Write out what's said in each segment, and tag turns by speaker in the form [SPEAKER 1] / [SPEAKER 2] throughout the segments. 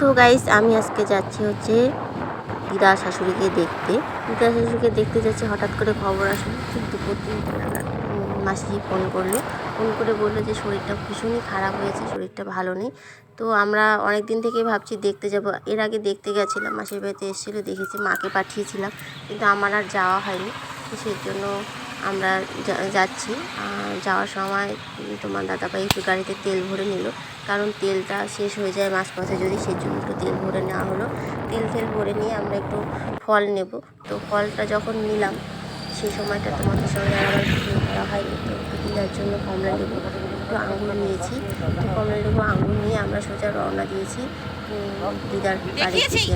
[SPEAKER 1] So guys, আমি আজকে যাচ্ছি হচ্ছে দিদা শাশুড়িকে দেখতে। দিদা শাশুড়িকে দেখতে যাচ্ছি, হঠাৎ করে খবর আসলো ঠিক দুপুর তিনটে নাগাদ মাসি ফোন করল। ফোন করে বলল যে শরীরটা ভীষণই খারাপ হয়েছে, শরীরটা ভালো নেই। তো আমরা অনেক দিন থেকেই ভাবছি দেখতে যাব। এর আগে দেখতে গেছিলাম, মাসির বাড়িতে এসেছিল, দেখেছি মাকে পাঠিয়েছিলাম, কিন্তু আমার আর যাওয়া হয়নি। সেই জন্য আমরা যাচ্ছি। যাওয়ার সময় তোমার দাদাভাই একটু গাড়িতে তেল ভরে নিল। কারণ তেলটা শেষ হয়ে যায় মাঝপথে যদি, সেই জন্য একটু তেল ভরে নেওয়া হলো। তেল ফেল ভরে নিয়ে আমরা একটু ফল নেব। তো ফলটা যখন নিলাম, সেই সময়টা তোমাদের সঙ্গে আমার করা হয়নি। তো দিদার জন্য কমলা লেবু, একটু আঙুর নিয়েছি। তো কমলা লেবু, আঙুর নিয়ে আমরা সোজা রওনা দিয়েছি দিদার দিকে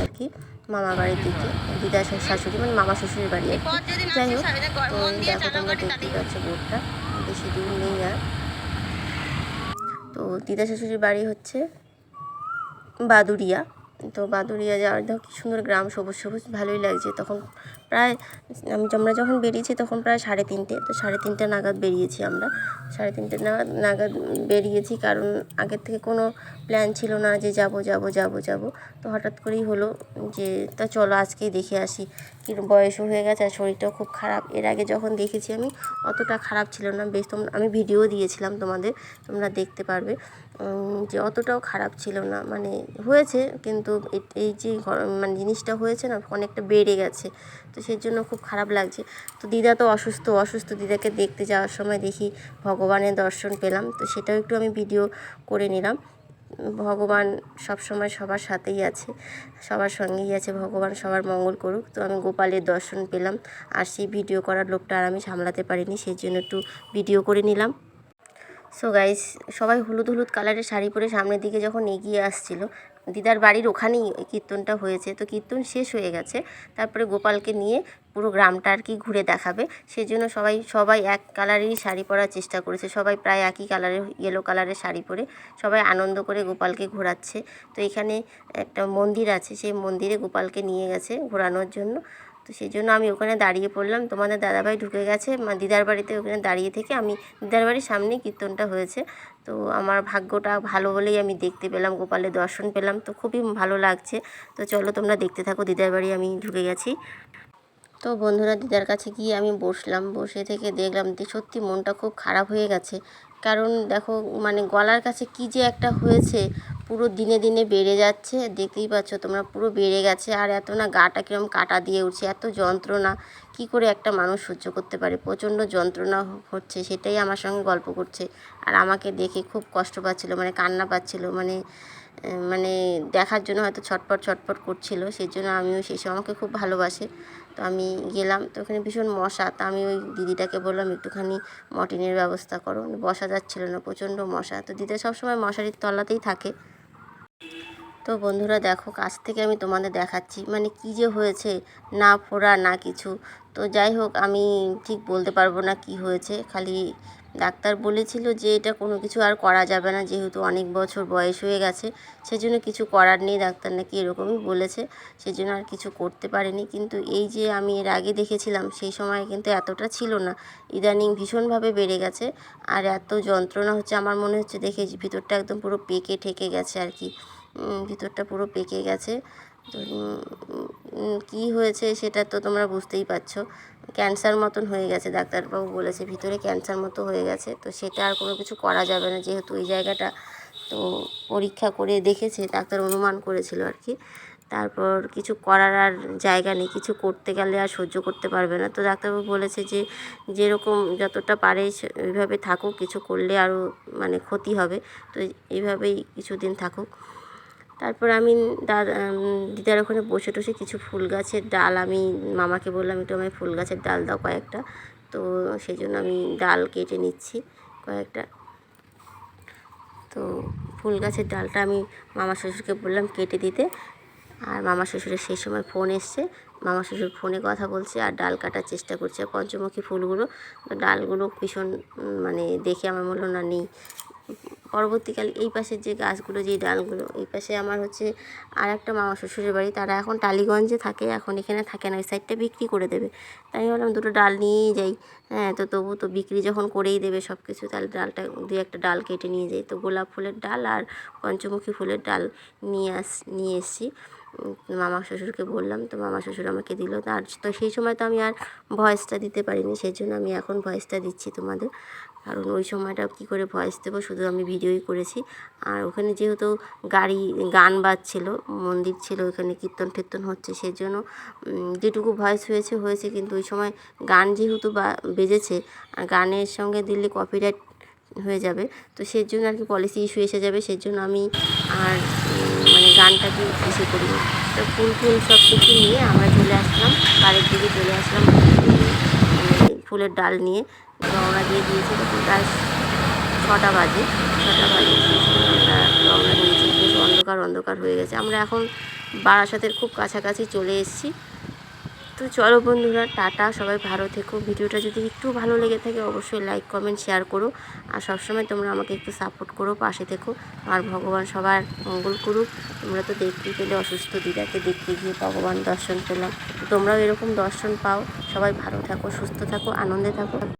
[SPEAKER 1] আর কি। মামার বাড়ির দিকে, দিদা শাশুড়ি মানে মামা শ্বশুরের বাড়ি আর কি। যাই হোক, তো দেখো তোমরা দেখতে পাচ্ছ বোর্ডটা বেশি দূর নেই আর। তো দিদা শাশুড়ির বাড়ি হচ্ছে বাদুরিয়া তো বাদুরিয়া যাওয়ার দেখো কি সুন্দর গ্রাম, সবুজ সবুজ, ভালোই লাগছে। তখন প্রায় আমি আমরা যখন বেরিয়েছি তখন প্রায় সাড়ে তিনটে, তো সাড়ে তিনটে নাগাদ বেরিয়েছি আমরা। সাড়ে তিনটে নাগাদ নাগাদ বেরিয়েছি কারণ আগের থেকে কোনো প্ল্যান ছিল না যে যাব যাব যাব যাব। তো হঠাৎ করেই হলো যে, তা চলো আজকেই দেখে আসি। কি বয়সও হয়ে গেছে আর শরীরটাও খুব খারাপ। এর আগে যখন দেখেছি আমি, অতটা খারাপ ছিল না। বেশ তোমরা আমি ভিডিও দিয়েছিলাম তোমাদের, তোমরা দেখতে পারবে যে অতটাও খারাপ ছিল না। মানে হয়েছে, কিন্তু এই যে মানে জিনিসটা হয়েছে না, অনেকটা বেড়ে গেছে। তো সেই জন্য খুব খারাপ লাগছে। তো দিদা তো অসুস্থ অসুস্থ দিদাকে দেখতে যাওয়ার সময় দেখি ভগবানের দর্শন পেলাম। তো সেটাও একটু আমি ভিডিও করে নিলাম। ভগবান সবসময় সবার সাথেই আছে, সবার সঙ্গেই আছে, ভগবান সবার মঙ্গল করুক। তো আমি গোপালের দর্শন পেলাম, আর সেই ভিডিও করার লোকটা আর আমি সামলাতে পারিনি, সেই জন্য একটু ভিডিও করে নিলাম। সো গাইস সবাই হলুদ হলুদ কালারের শাড়ি পরে সামনের দিকে যখন এগিয়ে আসছিল দিদার বাড়ির ওখানেই কীর্তনটা হয়েছে। তো কীর্তন শেষ হয়ে গেছে। তারপরে গোপালকে নিয়ে পুরো গ্রামটা আর কি ঘুরে দেখাবে। সেজন্য সবাই সবাই এক কালারেরই শাড়ি পরার চেষ্টা করেছে। সবাই প্রায় একই কালারের ইয়েলো কালারের শাড়ি পরে সবাই আনন্দ করে গোপালকে ঘোরাচ্ছে। তো এখানে একটা মন্দির আছে। সেই মন্দিরে গোপালকে নিয়ে গেছে ঘোরানোর জন্য। তো সেই জন্য আমি ওখানে দাঁড়িয়ে পড়লাম। তোমাদের দাদাভাই ঢুকে গেছে। দিদার বাড়িতে ওখানে দাঁড়িয়ে থেকে আমি দিদার বাড়ির সামনেই কীর্তনটা হয়েছে। তো আমার ভাগ্যটা ভালো বলেই আমি দেখতে পেলাম, গোপালের দর্শন পেলাম। তো খুবই ভালো লাগছে। তো চলো তোমরা দেখতে থাকো, দিদার বাড়ি আমি ঢুকে গেছি। তো বন্ধুরা, দিদার কাছে গিয়ে আমি বসলাম। বসে থেকে দেখলাম যে সত্যি মনটা খুব খারাপ হয়ে গেছে। কারণ দেখো মানে গলার কাছে কি যে একটা হয়েছে পুরো দিনে দিনে বেড়ে যাচ্ছে। দেখতেই পাচ্ছ তোমরা পুরো বেড়ে গেছে। আর এত না গাটা কিরম কাটা দিয়ে উঠছে, এত যন্ত্রণা। কি করে একটা মানুষ সহ্য করতে পারে? প্রচণ্ড যন্ত্রণা হচ্ছে, সেটাই আমার সঙ্গে গল্প করছে। আর আমাকে দেখে খুব কষ্ট পাচ্ছিল মানে কান্না পাচ্ছিল মানে মানে দেখার জন্য হয়তো ছটপট ছটপট করছিল সেই জন্য আমিও সেই সময় আমাকে খুব ভালোবাসে। তো আমি গেলাম, তো ওখানে ভীষণ মশা। তা আমি ওই দিদিটাকে বললাম, একটুখানি মটিনের ব্যবস্থা করো। বসা যাচ্ছিল না, প্রচণ্ড মশা। তো দিদা সবসময় মশারির তলাতেই থাকে। তো বন্ধুরা দেখো, কাছ থেকে আমি তোমাদের দেখাচ্ছি মানে কি যে হয়েছে, না ফোড়া, না কিছু। তো যাই হোক, আমি ঠিক বলতে পারব না কি হয়েছে, খালি ডাক্তার বলেছিল যে এটা কোনো কিছু আর করা যাবে না, যেহেতু অনেক বছর বয়স হয়ে গেছে, সেজন্য কিছু করার নেই, ডাক্তার নাকি এরকমই বলেছে, সেজন্য আর কিছু করতে পারিনি। কিন্তু এই যে আমি এর আগে দেখেছিলাম, সেই সময় কিন্তু এতটা ছিল না, ইদানিং ভীষণভাবে বেড়ে গেছে, আর এত যন্ত্রণা হচ্ছে, আমার মনে হচ্ছে দেখে ভিতরটা একদম পুরো পেকে ঠেকে গেছে আর কি। ভিতরটা পুরো পেকে গেছে। তো কী হয়েছে সেটা তো তোমরা বুঝতেই পারছ। ক্যান্সার মতন হয়ে গেছে, ডাক্তারবাবু বলেছে ভিতরে ক্যান্সার মতো হয়ে গেছে। তো সেটা আর কোনো কিছু করা যাবে না যেহেতু ওই জায়গাটা। তো পরীক্ষা করে দেখেছে, ডাক্তার অনুমান করেছিল আর কি। তারপর কিছু করার আর জায়গা নেই, কিছু করতে গেলে আর সহ্য করতে পারবে না। তো ডাক্তারবাবু বলেছে যে, যেরকম যতটা পারে ওইভাবে থাকুক, কিছু করলে আরও মানে ক্ষতি হবে। তো এইভাবেই কিছুদিন থাকুক। তারপর আমি দাদা দিদার ওখানে বসে টসে কিছু ফুল গাছের ডাল, আমি মামাকে বললাম, একটু আমায় ফুল গাছের ডাল দাও কয়েকটা। তো সেই জন্য আমি ডাল কেটে নিচ্ছি কয়েকটা। তো ফুল গাছের ডালটা আমি মামা শ্বশুরকে বললাম কেটে দিতে। আর মামা শ্বশুরের সেই সময় ফোন এসছে। মামা শ্বশুর ফোনে কথা বলছে আর ডাল কাটার চেষ্টা করছে। পঞ্চমুখী ফুলগুলো, ডালগুলো ভীষণ মানে দেখে আমার মনে না, নেই। পরবর্তীকালে এই পাশের যে গাছগুলো, যে ডালগুলো, এই পাশে আমার হচ্ছে আর একটা মামা শ্বশুরের বাড়ি, তারা এখন টালিগঞ্জে থাকে, এখন এখানে থাকে না, ওই সাইডটা বিক্রি করে দেবে। তাই আমি ভাবলাম দুটো ডাল নিয়েই যাই। হ্যাঁ তো তবু তো বিক্রি যখন করেই দেবে সব কিছু তাহলে ডালটা, দুই একটা ডাল কেটে নিয়ে যাই। তো গোলাপ ফুলের ডাল আর পঞ্চমুখী ফুলের ডাল নিয়ে আস, নিয়ে এসেছি। মামা শ্বশুরকে বললাম, তো মামা শ্বশুর আমাকে দিল। আর তো সেই সময় তো আমি আর ভয়েসটা দিতে পারিনি, সেই জন্য আমি এখন ভয়েসটা দিচ্ছি তোমাদের। কারণ ওই সময়টা কী করে ভয়েস দেবো শুধু আমি ভিডিওই করেছি। আর ওখানে যেহেতু গাড়ি, গান বাজছিল, মন্দির ছিল, ওখানে কীর্তন টীর্তন হচ্ছে সেই জন্য যেটুকু ভয়েস হয়েছে হয়েছে কিন্তু ওই সময় গান যেহেতু বা, বেজেছে, আর গানের সঙ্গে দিলে কপিরাইট হয়ে যাবে, তো সেই জন্য আর কি পলিসি ইস্যু এসে যাবে সেই জন্য আমি আর মানে গানটাকে ইসে করি তো ফুল ফুল সব কিছু নিয়ে আমরা চলে আসলাম, বাড়ির দিকে চলে আসলাম ফুলের ডাল নিয়ে। রওনা দিয়ে দিয়েছি তখন প্রায় ছটা বাজে ছটা বাজে। রওনা দিয়েছি, বেশ অন্ধকার অন্ধকার হয়ে গেছে। আমরা এখন বারাসাতের খুব কাছাকাছি চলে এসেছি। তো চলো বন্ধুরা, টাটা, সবাই ভালো থেকো। ভিডিওটা যদি একটু ভালো লেগে থাকে, অবশ্যই লাইক কমেন্ট শেয়ার করো। আর সবসময় তোমরা আমাকে একটু সাপোর্ট করো, পাশে থেকো। আর ভগবান সবার মঙ্গল করুক। তোমরা তো দেখতেই পেলে, অসুস্থ দিদাকে দেখতে গিয়ে ভগবান দর্শন পেলাম। তোমরাও এরকম দর্শন পাও। সবাই ভালো থাকো, সুস্থ থাকো, আনন্দে থাকো।